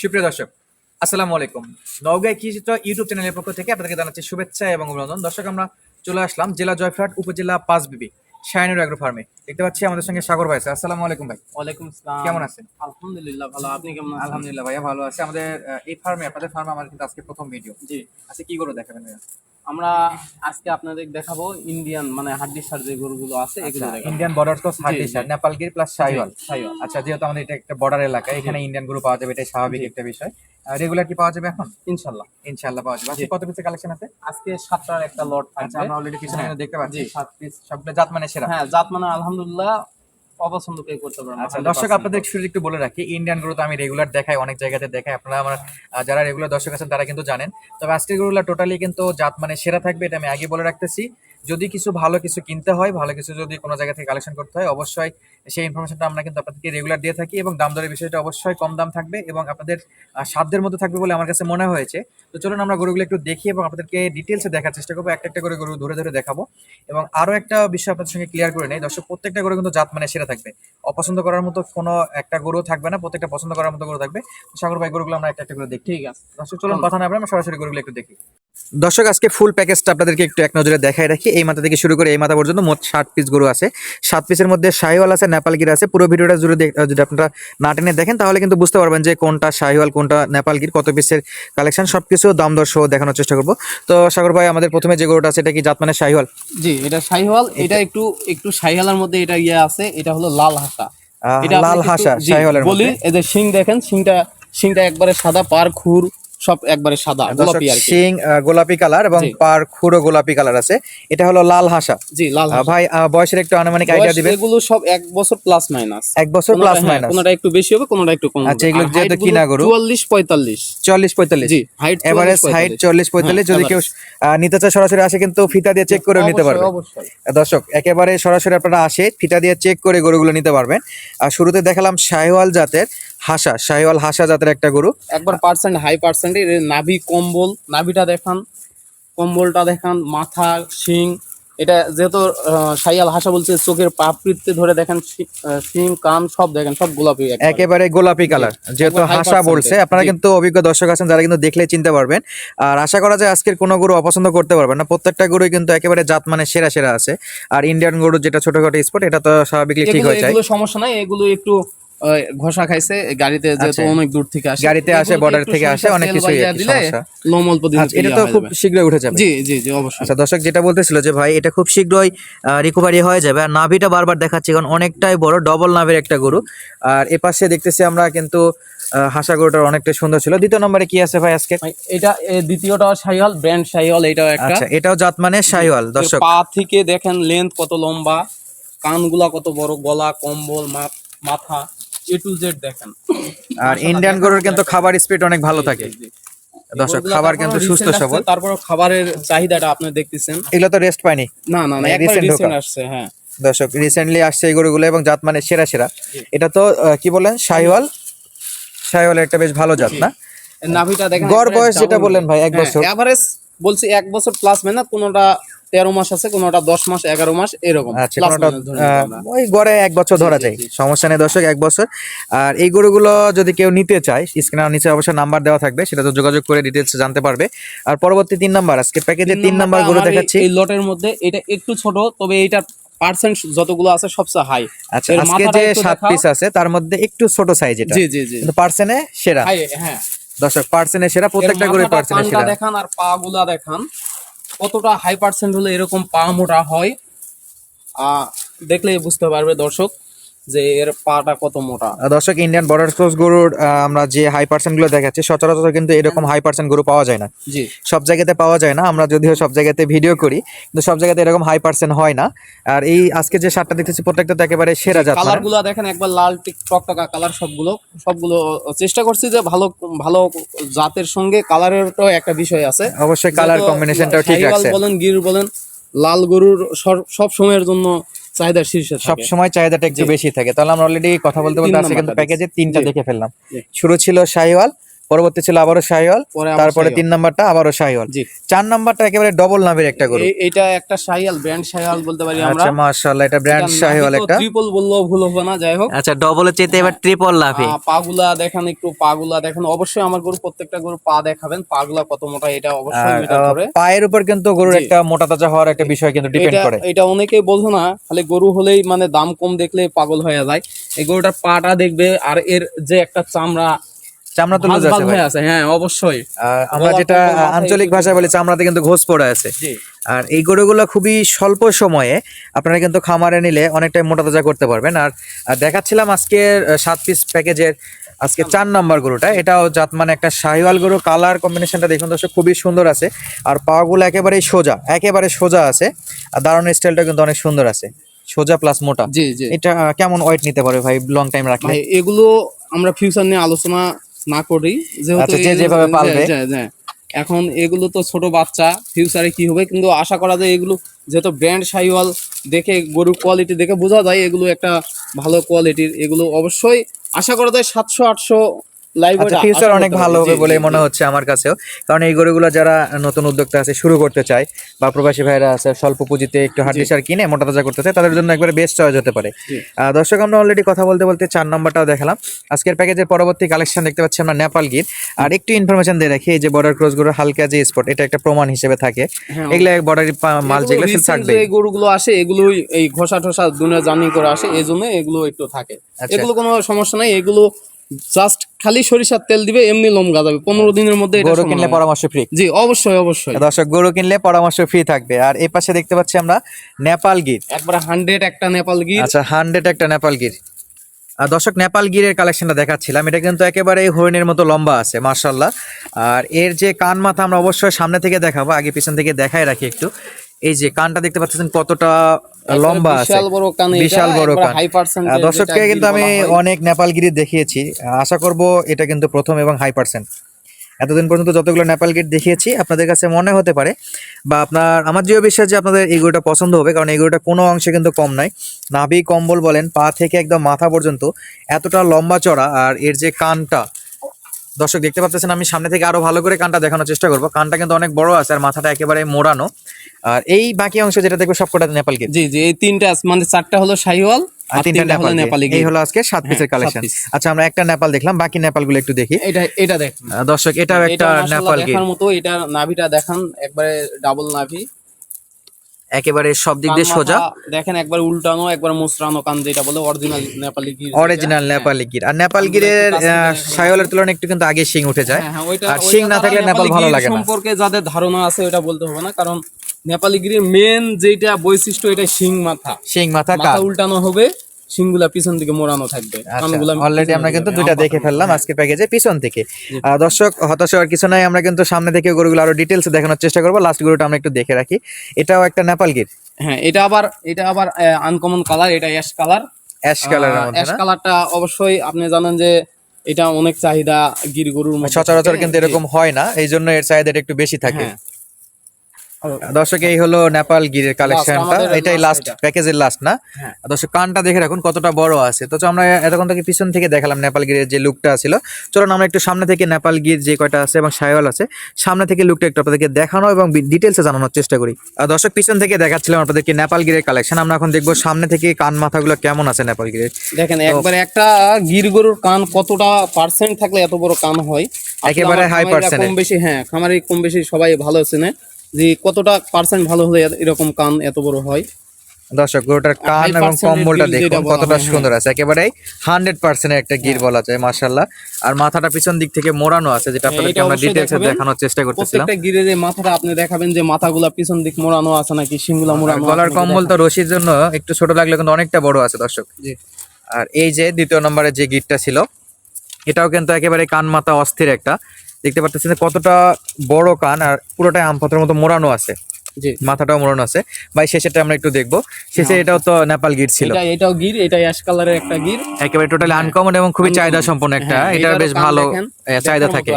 সুপ্রিয় দর্শক, আসসালামু আলাইকুম। নওগাঁ চিত্র ইউটিউব চ্যানেলের পক্ষ থেকে আপনাদেরকে জানাচ্ছি শুভেচ্ছা এবং অভিনন্দন। দর্শক, আমরা চলে আসলাম জেলা জয়ফ্রাট উপজেলা পাঁচবিবি। শাহিনুর অ্যাগ্রো ফার্মে দেখতে পাচ্ছি আমাদের সঙ্গে সাগর ভাই আসসালামু আলাইকুম ভাই। ওয়ালাইকুম আসসালাম। কেমন আছেন? আলহামদুলিল্লাহ ভালো। আপনি কেমন আছেন? আলহামদুলিল্লাহ ভাইয়া ভালো আছে। আমাদের এই ফার্মে আপনাদের ফার্মে আমার কিন্তু আজকে প্রথম ভিডিও জি। আজকে কি করে দেখাবেন ভাইয়া? আমরা আজকে আপনাদের দেখাবো ইন্ডিয়ান মানে হাড্ডি সার যে গরুগুলো আছে এগুলো ইন্ডিয়ান বর্ডার ক্রস হার্ডি জি, শার্ট জি। নেপালগির প্লাস সাইওয়াল আচ্ছা যেহেতু আমাদের এটা একটা বর্ডার এলাকা এখানে ইন্ডিয়ানগুলো পাওয়া যাবে এটাই স্বাভাবিক একটা বিষয়। রেগুলার কি পাওয়া যাবে এখন? ইনশাল্লাহ ইনশাআল্লাহ পাওয়া যাবে। আজকে কত পিসের কালেকশন আছে? আজকে সাতটার একটা লট আচ্ছা থাকবে আমরা অলরেডি পিছনে হ্যাঁ। দেখতে পাচ্ছি। সাত পিস সবগুলো জাত মানে সেরা। হ্যাঁ জাত মানে আলহামদুলিল্লাহ অপছন্দ কে করতে পারবেন আচ্ছা দর্শক আপনাদের শুরু একটু বলে রাখি ইন্ডিয়ান গরু তো আমি রেগুলার দেখাই অনেক জায়গাতে দেখাই। আপনারা আমার যারা রেগুলার দর্শক আছেন তারা কিন্তু জানেন। তবে আজকের গরুগুলো টোটালি কিন্তু জাত মানে সেরা থাকবে এটা আমি আগে বলে রাখতেছি। যদি কিছু ভালো কিছু কিনতে হয় ভালো কিছু যদি কোনো জায়গা থেকে কালেকশন করতে হয় অবশ্যই সেই ইনফরমেশনটা আমরা কিন্তু আপনাদেরকে রেগুলার দিয়ে থাকি এবং দাম দরের বিষয়টা অবশ্যই কম দাম থাকবে এবং আপনাদের সাধ্যের মধ্যে থাকবে বলে আমার কাছে মনে হয়েছে। তো চলুন আমরা গরুগুলো একটু দেখি এবং আপনাদেরকে ডিটেলসে দেখার চেষ্টা করব। একটা একটা করে গরু ধরে ধরে দেখাবো এবং আরও একটা বিষয় আপনাদের সঙ্গে ক্লিয়ার করে নেই। দর্শক প্রত্যেকটা গরু কিন্তু জাত মানে সেরা থাকবে। অপছন্দ করার মতো কোনো একটা গরু থাকবে না প্রত্যেকটা পছন্দ করার মতো গরু থাকবে। সাগর ভাই গরুগুলো আমরা একটা একটা করে দেখি। ঠিক আছে। দর্শক চলুন কথা না আমরা সরাসরি গরুগুলো একটু দেখি। দর্শক আজকে ফুল প্যাকেজটা আপনাদেরকে একটু এক নজরে দেখাই রাখি। এই মাথা থেকে শুরু করে এই মাথা পর্যন্ত মোট ষাট পিস গরু আছে। সাত পিসের মধ্যে শাহিওয়াল আছে নেপালগির আছে। পুরো ভিডিওটা জুড়ে যদি আপনারা না টেনে দেখেন তাহলে কিন্তু বুঝতে পারবেন যে কোনটা শাহিওয়াল কোনটা নেপালগির কত পিসের কালেকশন সবকিছু দাম দর সহ দেখানোর চেষ্টা করব। তো সাগর ভাই আমাদের প্রথমে যে গরুটা আছে এটা কি জাত মানে শাহিওয়াল? জি এটা শাহিওয়াল। এটা একটু একটু শাহিওয়ালের মধ্যে এটা ইয়ে আছে এটা হলো লাল হাসা। এটা লাল হাসা শাহিওয়ালের বলি এদের শিং দেখেন শিংটা শিংটা একবারে সাদা পার খুর। সব একবারে সাদা গোলাপি আর কি। শিং গোলাপি কালার এবং। পার খুরো গোলাপি কালার আছে। এটা হলো লাল হাসা। জি লাল ভাই বয়সের একটু আনুমানিক আইডিয়া দিবেন। এগুলো সব এক বছর প্লাস মাইনাস এক বছর প্লাস মাইনাস কোনটা একটু বেশি হবে কোনটা একটু কম আচ্ছা, এগুলো যেহেতু কিনা গরু। চুয়াল্লিশ পঁয়তাল্লিশ। চল্লিশ পঁয়তাল্লিশ। জি হাইট এভারেজ হাইট চল্লিশ পঁয়তাল্লিশ। যদি কেউ নিতে চায় সরাসরি আসে কিন্তু ফিতা দিয়ে চেক করে নিতে পারবে অবশ্যই। দর্শক একেবারে সরাসরি আপনারা আসে ফিতা দিয়ে চেক করে গরুগুলো নিতে পারবেন। আর শুরুতে দেখালাম শাহিওয়াল জাতের হাসা শাহিওয়াল হাসা জাতের একটা গরু। একবার পার্সেন্ট হাই পার্সেন্ট নাভি কম্বল নাভিটা দেখান কম্বলটা দেখান মাথা শিং এটা যেহেতু আহ, সাইয়াল হাসা বলছে চোখের পাপড়িতে ধরে দেখেন শিং কান সব দেখেন সব গোলাপি একেবারে গোলাপি কালার যেহেতু হাসা বলছে আপনারা কিন্তু অভিজ্ঞ দর্শক আছেন যারা কিন্তু দেখলে চিনতে পারবেন। আর আশা করা যায় আজকের কোনো গরু অপছন্দ করতে পারবেন না। প্রত্যেকটা গরুই কিন্তু একেবারে জাত মানে সেরা সেরা আছে। আর ইন্ডিয়ান গরু যেটা ছোটখাটো স্পট এটা তো স্বাভাবিকলি ঠিক হয়ে যায়। এগুলো সমস্যা নাই এগুলো একটু ঘষা খাইছে গাড়িতে যেহেতু আচ্ছা। অনেক দূর থেকে আসে। গাড়িতে আসে, একটু থেকে আসে, অনেক তেল কিছুই বাইয়া আর কি দিলে লোম অল্প দিন আচ্ছা, এটা তো খুব শীঘ্রই উঠে যাবে। জি জি জি অবশ্যই। আচ্ছা দর্শক যেটা বলতেছিল যে ভাই এটা খুব শীঘ্রই রিকভারি হয়ে যাবে। আর নাভিটা বারবার দেখাচ্ছি কারণ অনেকটাই বড় ডবল নাভের একটা গরু। আর এ পাশে দেখতেছি আমরা কিন্তু আহ, হাসা গরুটার অনেকটা সুন্দর ছিল। দ্বিতীয় নম্বরে কি আছে ভাই আজকে? এটা দ্বিতীয়টা শাহিওয়াল ব্র্যান্ড শাহিওয়াল এটাও একটা। আচ্ছা এটাও জাত মানে শাহিওয়াল দর্শক। পা থেকে দেখেন লেন্থ কত লম্বা কানগুলা কত বড় গলা কম্বল মা- মাথা। এ টু জেড দেখেন। আর ইন্ডিয়ান গরুর কিন্তু খাবার স্পিড অনেক ভালো থাকে। দর্শক খাবার কিন্তু সুস্থ সবল। তারপরও খাবারের চাহিদাটা আপনি দেখতেছেন। এগুলো তো রেস্ট পায়নি। না না না মানে রিসেন্ট আসছে হ্যাঁ। দর্শক রিসেন্টলি আসছে এই গরুগুলো এবং জাত মানে সেরা সেরা। এটা তো কি বলেন? শাহিওয়াল শাহিওয়ালের একটা বেশ ভালো জাত না? নাভিটা দেখেন গড় বয়স যেটা বললেন ভাই এক বছর। এভারেজ বলছি এক বছর প্লাস মানে কোনোটা তেরো মাস আছে কোনোটা দশ মাস এগারো মাস এরকম। আচ্ছা কোনোটা। ওই গড়ে এক বছর ধরা যায়। সমস্যা নেই দর্শক এক বছর। আর এই গরুগুলো যদি কেউ নিতে চায় স্ক্রিনের নিচে অবশ্যই নাম্বার দেওয়া থাকবে সেটা তো যোগাযোগ করে ডিটেলস জানতে পারবে। আর পরবর্তী তিন নাম্বার আজকে প্যাকেজে তিন নাম্বার গরু দেখাচ্ছি। এই লটের মধ্যে এটা একটু ছোট তবে এইটার পার্সেন্ট যতগুলো আছে সবচেয়ে হাই আচ্ছা আজকে যে সাত পিস আছে তার মধ্যে একটু ছোট সাইজ এটা। জি জি জি। কিন্তু পার্সেনে সেরা। হ্যাঁ। দর্শক পার্সেনে সেরা প্রত্যেকটা গরু পার্সেনে পানটা সেরা। দেখান আর পা গুলা দেখান। কতটা হাই পার্সেন্ট হলে এরকম পা মোটা হয়? দেখলে দেখলেই বুঝতে পারবে দর্শক। যে এর পাটা কত মোটা। দর্শক ইন্ডিয়ান বর্ডার ক্রস গরুর আমরা যে হাই পার্সেন্টগুলো দেখাচ্ছি সচরাচর কিন্তু এরকম হাই পার্সেন্ট গরু পাওয়া যায় না। জি। সব জায়গাতে পাওয়া যায় না আমরা যদিও সব জায়গাতে ভিডিও করি কিন্তু সব জায়গাতে এরকম হাই পার্সেন্ট হয় না। আর এই আজকে যে শার্টটা দেখতেছি প্রত্যেকটা তো একেবারে সেরা জাত কালারগুলো দেখেন একবার লাল টিক টক টকটকা কালার সবগুলো সবগুলো চেষ্টা করছি যে ভালো ভালো জাতের সঙ্গে কালারেরটাও একটা বিষয় আছে। অবশ্যই কালার কম্বিনেশনটাও ঠিক আছে। বলেন গির বলেন লাল গরুর সব সময়ের জন্য চাহিদা শীর্ষে সব সময় চাহিদাটা একটু বেশি থাকে। তাহলে আমরা অলরেডি কথা বলতে বলতে তিন কিন্তু প্যাকেজে তিনটা দেখে ফেললাম। শুরু ছিল শাহিওয়াল পরবর্তী ছিল আবারও শাহিওয়াল পরে তারপরে তিন নাম্বারটা আবারও শাহিওয়াল। জি। চার নাম্বারটা একেবারে ডবল নামের একটা গরু। এটা একটা শাহিয়াল ব্র্যান্ড শাহিয়াল বলতে পারি আমরা। আচ্ছা মাশাআল্লাহ এটা ব্র্যান্ড শাহিওয়াল একটা। ট্রিপল বললেও ভুল হবে না যাই হোক। আচ্ছা ডবলের চেতে এবার ট্রিপল লাভে পাগুলা দেখেন একটু পাগুলা দেখেন। অবশ্যই আমার গরু প্রত্যেকটা গরু পা দেখাবেন। পাগুলা কত মোটা এটা অবশ্যই মেটার করে পায়ের উপর কিন্তু গরুর একটা মোটা তাজা হওয়ার একটা বিষয় কিন্তু ডিপেন্ড করে। এটা অনেকেই বোঝো না খালি গরু হলেই মানে দাম কম দেখলে পাগল হয়ে যায়। এই গরুটার পাটা দেখবে আর এর যে একটা চামড়া চামড়া তো লুজ আছে হ্যাঁ অবশ্যই। আমরা যেটা আঞ্চলিক ভাষায় বলি চামড়াতে কিন্তু ঘোষ পড়ে আছে। আর এই গরুগুলো খুবই স্বল্প সময়ে আপনারা কিন্তু খামারে নিলে অনেকটাই মোটা তাজা করতে পারবেন। আর দেখাচ্ছিলাম আজকের আহ, সাত পিস প্যাকেজের আজকে চার নাম্বার গরুটা। এটাও জাত মানে একটা শাহিওয়াল গরু। কালার কম্বিনেশনটা দেখুন দর্শক খুবই সুন্দর আছে। আর পাগুলো একেবারেই সোজা একেবারে সোজা আছে। আর দাঁড়ানোর স্টাইলটা কিন্তু অনেক সুন্দর আছে। সোজা প্লাস মোটা। জি জি। এটা কেমন ওয়েট নিতে পারে ভাই? লং টাইম রাখলে। এগুলো আমরা ফিউচার নিয়ে আলোচনা না করি যেহেতু আচ্ছা, যেভাবে পালবে। এখন এগুলো তো ছোট বাচ্চা ফিউচারে কি হবে কিন্তু আশা করা যায় এগুলো যেহেতু ব্র্যান্ড সাইওয়াল দেখে গরুর কোয়ালিটি দেখে বোঝা যায় এগুলো একটা ভালো কোয়ালিটির এগুলো অবশ্যই আশা করা যায় সাতশো আটশো আচ্ছা ফিউচার অনেক ভালো হবে বলে মনে হচ্ছে আমার কাছেও। কারণ এই গরুগুলো যারা নতুন উদ্যোক্তা আছে শুরু করতে চায় বা প্রবাসী ভাইরা আছে স্বল্প পুঁজিতে একটু সার কিনে মোটা তাজা করতে চায় তাদের জন্য একবারে বেস্ট চয়েস হতে পারে। দর্শক আমরা অলরেডি কথা বলতে বলতে চার নম্বরটাও দেখালাম। আজকের প্যাকেজের পরবর্তী কালেকশন দেখতে পাচ্ছি আমরা নেপাল গির আর একটু ইনফরমেশন দিয়ে রাখি এই যে বর্ডার ক্রস গরু হালকা যে স্পট এটা একটা প্রমাণ হিসেবে থাকে। হ্যাঁ, এগুলো বর্ডার মাল যেগুলো থাকবে। যে গরুগুলো আসে এগুলোই এই ঘষা ঠসা দুনিয়া জার্নি করে আসে এই জন্য এগুলো একটু থাকে। আচ্ছা। এগুলো কোনো সমস্যা নাই এগুলো জাস্ট খালি সরিষার তেল দিবে এমনি লোম গাজাবে। পনেরো দিনের মধ্যে এটা গরু কিনলে পরামর্শ ফ্রি জি অবশ্যই অবশ্যই। দর্শক গরু কিনলে পরামর্শ ফ্রি থাকবে। আর এই পাশে দেখতে পাচ্ছি আমরা নেপাল গির। একবার হান্ড্রেড একটা নেপাল গির। আচ্ছা হান্ড্রেড একটা নেপাল গির। আর দর্শক নেপাল গিরের কালেকশনটা দেখাচ্ছিলাম। এটা কিন্তু একেবারে হরিণের মতো লম্বা আছে মার্শাল্লাহ আর এর যে কান মাথা আমরা অবশ্যই সামনে থেকে দেখাবো আগে পিছন থেকে দেখাই রাখি একটু। এই যে কানটা দেখতে পাচ্ছেন কতটা লম্বা আছে। বিশাল বড় কান। দর্শককে কিন্তু আমি অনেক নেপাল গিরি দেখিয়েছি। আশা করব এটা কিন্তু প্রথম এবং হাই পার্সেন্ট এতদিন পর্যন্ত যতগুলো নেপাল গিট দেখিয়েছি আপনাদের কাছে মনে হতে পারে বা আপনার আমার যে বিশ্বাস যে আপনাদের এই গরুটা পছন্দ হবে কারণ এই গরুটা কোনো অংশে কিন্তু কম নাই নাভি কম্বল বলেন পা থেকে একদম মাথা পর্যন্ত এতটা লম্বা চড়া আর এর যে কানটা দর্শক দেখতে পাচ্ছেন আমি সামনে থেকে আরও ভালো করে কানটা দেখানোর চেষ্টা করব। কানটা কিন্তু অনেক বড় আছে আর মাথাটা একেবারে মোড়ানো। আর এই বাকি অংশ যেটা দেখব সবকটা নেপাল গিট জি জি এই তিনটা মানে চারটা হলো শাহিওয়াল আর তিনটা নেপাল। এই হলো আজকে সাত পিসের কালেকশন আচ্ছা আমরা একটা নেপাল দেখলাম বাকি নেপালগুলো একটু দেখি। এটা এটা আহ, দর্শক এটাও একটা নেপাল দেখার মতো এটা নাভিটা দেখান একবারে ডাবল নাভি। একেবারে সব দিক দিয়ে সোজা। দেখেন একবার উল্টানো একবার মুসরানো কান যেটা বলে অরিজিনাল নেপালি গির। অরিজিনাল নেপালি গির। আর নেপাল গিরের সায়লের তুলনায় একটু কিন্তু আগে শিং উঠে যায়। হ্যাঁ, হ্যাঁ, আর শিং না থাকলে নেপাল ভালো লাগে না। সম্পর্কে যাদের ধারণা আছে ওটা বলতে হবে না কারণ নেপালি গিরির মেন যেটা বৈশিষ্ট্য এটা শিং মাথা। শিং মাথা মাথা উল্টানো হবে। শিংগুলা পিছন দিকে মোড়ানো থাকবে। অলরেডি আমরা কিন্তু। দুইটা দেখে ফেললাম আজকে প্যাকেজে পিছন থেকে। দর্শক হতাশ হওয়ার কিছু নাই আমরা কিন্তু সামনে থেকে গরুগুলো আরও ডিটেলস দেখানোর চেষ্টা করব। লাস্ট গরুটা আমরা একটু দেখে রাখি। এটাও একটা নেপাল গির হ্যাঁ এটা আবার এটা আবার আনকমন কালার এটা অ্যাশ কালার অ্যাশ মধ্যে অ্যাশ কালারটা অবশ্যই আপনি জানেন যে এটা অনেক চাহিদা গির গরুর সচরাচর কিন্তু এরকম হয় না এই জন্য এর চাহিদাটা একটু বেশি থাকে। হ্যাঁ। দর্শক এই হলো নেপাল গিরের কালেকশনটা এটাই লাস্ট প্যাকেজের লাস্ট না? হ্যাঁ। দর্শক কানটা দেখে রাখুন কতটা বড় আছে। তো আমরা এতক্ষণ থেকে পিছন থেকে দেখালাম নেপাল গিরের যে লুকটা ছিল। চলুন আমরা একটু সামনে থেকে নেপাল গির যে কয়টা আছে এবং সাইওয়াল আছে সামনে থেকে লুকটা একটু আপনাদেরকে দেখানো এবং ডিটেলসে জানানোর চেষ্টা করি। আর দর্শক পিছন থেকে দেখাচ্ছিলাম আপনাদেরকে নেপাল গিরের কালেকশন আমরা এখন দেখব সামনে থেকে কান মাথাগুলো কেমন আছে নেপাল গিরের। দেখেন একবারে একটা গির গরুর কান কতটা পার্সেন্ট থাকলে এত বড় কান হয়? একেবারে খামারিরা percent কম বেশি হ্যাঁ খামারি কম বেশি সবাই ভালো চেনে। যে কতটা পার্সেন্ট ভালো হলে এরকম কান এত বড় হয়? দর্শক গরুটার কান এবং কম্বলটা দেখুন কতটা হ্যাঁ। সুন্দর আছে। একেবারে হান্ড্রেড পার্সেন্টের একটা গির বলা যায় মার্শাল্লাহ আর মাথাটা পিছন দিক থেকে মোড়ানো আছে যেটা আপনাদেরকে আমরা ডিটেলসে দেখানোর চেষ্টা করতেছিলাম। প্রত্যেকটা গিরের মাথাটা আপনি দেখাবেন যে মাথাগুলা পিছন দিক মোড়ানো আছে নাকি শিংগুলা মোড়ানো গলার কম্বল তো রশির জন্য একটু ছোট লাগলে কিন্তু অনেকটা বড় আছে দর্শক। জি। আর এই যে দ্বিতীয় নম্বরে যে গিটটা ছিল এটাও কিন্তু একেবারে কান মাথা অস্থির একটা। দেখতে যে কতটা বড় কান আর পুরোটাই আম পাতার মতো মোড়ানো আছে। মাথাটাও মোড়ানো আছে। ভাই শেষেরটা আমরা একটু দেখব। শেষে এটাও তো নেপাল গির ছিল। এটাও গির এটা অ্যাশ কালারের একটা গির। একেবারে টোটালি আনকমন এবং খুবই চাহিদা সম্পন্ন একটা। হ্যাঁ, এটা বেশ ভালো চাহিদা থাকে।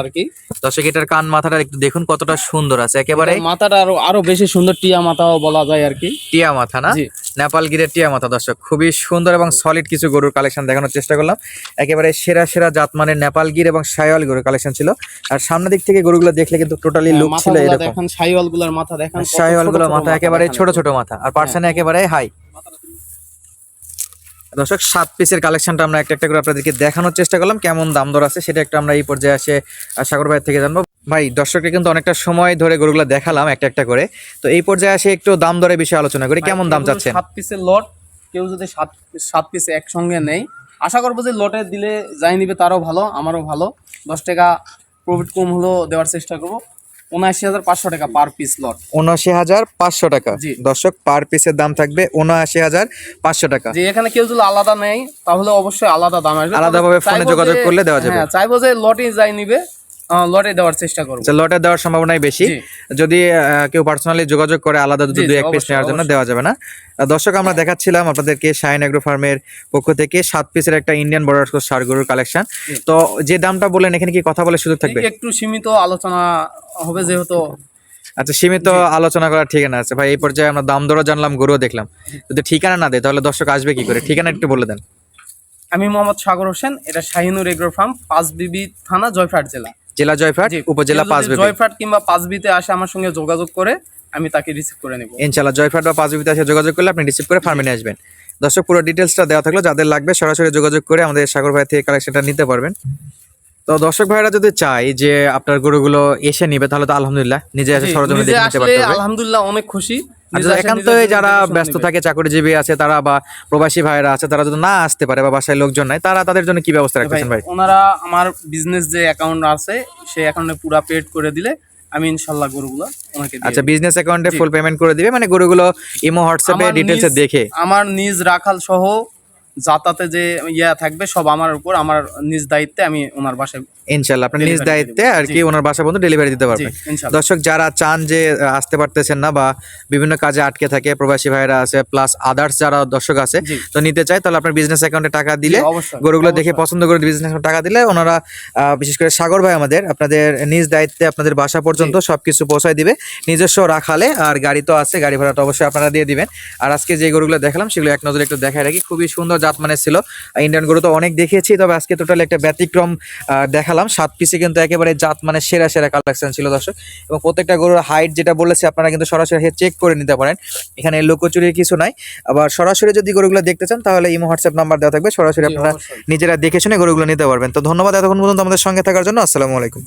দর্শক এটার কান মাথাটা একটু দেখুন কতটা সুন্দর আছে। একেবারে মাথাটা আরও আরও বেশি সুন্দর টিয়া মাথাও বলা যায় আর কি। টিয়া মাথা না। নেপাল গিরের টিয়া মাথা দর্শক। খুবই সুন্দর এবং সলিড কিছু গরুর কালেকশন দেখানোর চেষ্টা করলাম। একেবারে সেরা সেরা জাতমানের নেপাল গির এবং সায়াল গরুর কালেকশন ছিল। আর সামনের দিক থেকে গরুগুলো দেখলে কিন্তু টোটালি লুক ছিল এরকম। দেখেন সাইওয়ালগুলার মাথা দেখেন গুলোর ছোট মাথা একেবারে ছোট ছোট মাথা। আর পার্সেন্ট একেবারে হাই। দর্শক সাত পিসের কালেকশনটা আমরা একটা একটা করে আপনাদেরকে দেখানোর চেষ্টা করলাম। কেমন দাম দর আছে সেটা একটু আমরা এই পর্যায়ে আসে সাগর ভাই থেকে জানব। ভাই দর্শককে কিন্তু অনেকটা সময় ধরে গরুগুলো দেখালাম একটা একটা করে। তো এই পর্যায়ে আসে একটু দাম দরের বিষয়ে আলোচনা করি। কেমন দাম চাচ্ছেন? সাত পিসের লট কেউ যদি সাত সাত পিস একসঙ্গে নেই আশা করব যে লটে দিলে যাই নিবে তারও ভালো আমারও ভালো। দশ টাকা প্রফিট কম হলেও দেওয়ার চেষ্টা করব। উনআশি হাজার পাঁচশো টাকা পার পিস লট উনআশি হাজার পাঁচশো টাকা। দর্শক পার পিসের দাম থাকবে উনআশি হাজার পাঁচশো টাকা। যে এখানে কেউ যদি আলাদা নেই তাহলে অবশ্যই আলাদা দাম আসবে। আলাদাভাবে ফোনে যোগাযোগ করলে দেওয়া যাবে। হ্যাঁ চাইব যে লটে যাই নিবে লটে দেওয়ার চেষ্টা করব। আচ্ছা লটে দেওয়ার সম্ভাবনাই বেশি। যদি কেউ পার্সোনালি যোগাযোগ করে আলাদা দুই এক পিস নেওয়ার জন্য দেওয়া যাবে না। দর্শক আমরা দেখাচ্ছিলাম আপনাদেরকে শাইন এগ্রো ফার্মের পক্ষ থেকে সাত পিসের একটা ইন্ডিয়ান বর্ডার সার গরুর কালেকশন তো যে দামটা বললেন এখানে কি কথা বলে সুযোগ থাকবে? একটু সীমিত আলোচনা হবে যেহেতু। আচ্ছা সীমিত আলোচনা করার ঠিকানা আছে। ভাই এই পর্যায়ে আমরা দাম দরও জানলাম গরুও দেখলাম। যদি ঠিকানা না দেয় তাহলে দর্শক আসবে কি করে? ঠিকানা একটু বলে দেন। আমি মোহাম্মদ সাগর হোসেন এটা শাহিনুর এগ্রো ফার্ম পাঁচবিবি থানা জয়ফাট জেলা। জেলা জয়ফাট উপজেলা পাঁচবিবি। জয়ফাট কিংবা পাঁচবিতে আসে আমার সঙ্গে যোগাযোগ করে আমি তাকে রিসিভ করে নেব। ইনশাল্লাহ জয়ফাট বা পাঁচবিবিতে আসে যোগাযোগ করলে আপনি রিসিভ করে ফার্মে নিয়ে আসবেন। দর্শক পুরো ডিটেলসটা দেওয়া থাকল। যাদের লাগবে সরাসরি যোগাযোগ করে আমাদের সাগর ভাই থেকে কালেকশনটা নিতে পারবেন। তো দর্শক ভাইরা যদি চাই যে আপনার গরুগুলো এসে নিবে তাহলে তো আলহামদুলিল্লাহ নিজে এসে সরজমিনে নিজে দেখে পারতে হবে। আলহামদুলিল্লাহ অনেক খুশি। একান্তই যারা ব্যস্ত থাকে চাকরিজীবী আছে তারা বা প্রবাসী ভাইরা আছে তারা যদি না আসতে পারে বা বাসায় লোকজন নাই তারা তাদের জন্য কি ব্যবস্থা রাখতেছেন ভাই? ওনারা আমার বিজনেস যে অ্যাকাউন্ট আছে সেই অ্যাকাউন্টে পুরা পেড করে দিলে আমি ইনশাল্লাহ গরুগুলো ওনাকে আচ্ছা বিজনেস অ্যাকাউন্টে। ফুল পেমেন্ট করে দিবে? মানে গরুগুলো ইমো হোয়াটসঅ্যাপে ডিটেলসে দেখে। আমার নিজ রাখাল সহ যাতাতে যে ইয়া থাকবে সব আমার উপর আমার নিজ দায়িত্বে আমি ওনার বাসায় ইনশাল্লাহ আপনি নিজ দায়িত্বে আর কি ওনার বাসা পর্যন্ত ডেলিভারি দিতে পারবেন। দর্শক যারা চান যে আসতে পারতেছেন না বা বিভিন্ন কাজে আটকে থাকে প্রবাসী ভাইরা আছে প্লাস আদার্স যারা দর্শক আছে তো নিতে চায় তাহলে আপনার বিজনেস অ্যাকাউন্টে টাকা দিলে গরুগুলো দেখে পছন্দ করে বিজনেস টাকা দিলে ওনারা বিশেষ করে সাগর ভাই আমাদের আপনাদের নিজ দায়িত্বে আপনাদের বাসা পর্যন্ত সবকিছু পৌঁছায় দিবে। নিজস্ব রাখালে আর গাড়ি তো আছে গাড়ি ভাড়াটা অবশ্যই আপনারা দিয়ে দিবেন। আর আজকে যে গরুগুলো দেখালাম সেগুলো এক নজরে একটু দেখায় রাখি। খুবই সুন্দর জাত মানের ছিল ইন্ডিয়ান গরু তো অনেক দেখিয়েছি তবে আজকে টোটাল একটা ব্যতিক্রম আহ, দেখালাম। সাত পিসে কিন্তু একেবারে জাত মানে সেরা সেরা কালেকশন ছিল দর্শক। এবং প্রত্যেকটা গরুর হাইট যেটা বলেছে আপনারা কিন্তু সরাসরি চেক করে নিতে পারেন। এখানে লোকচুরির কিছু নাই। আবার সরাসরি যদি গরুগুলো দেখতে চান তাহলে ইমো হোয়াটসঅ্যাপ নাম্বার দেওয়া থাকবে। সরাসরি আপনারা নিজেরা দেখে শুনে গরুগুলো নিতে পারবেন। তো ধন্যবাদ এতক্ষণ পর্যন্ত আমাদের সঙ্গে থাকার জন্য। আসসালামু আলাইকুম।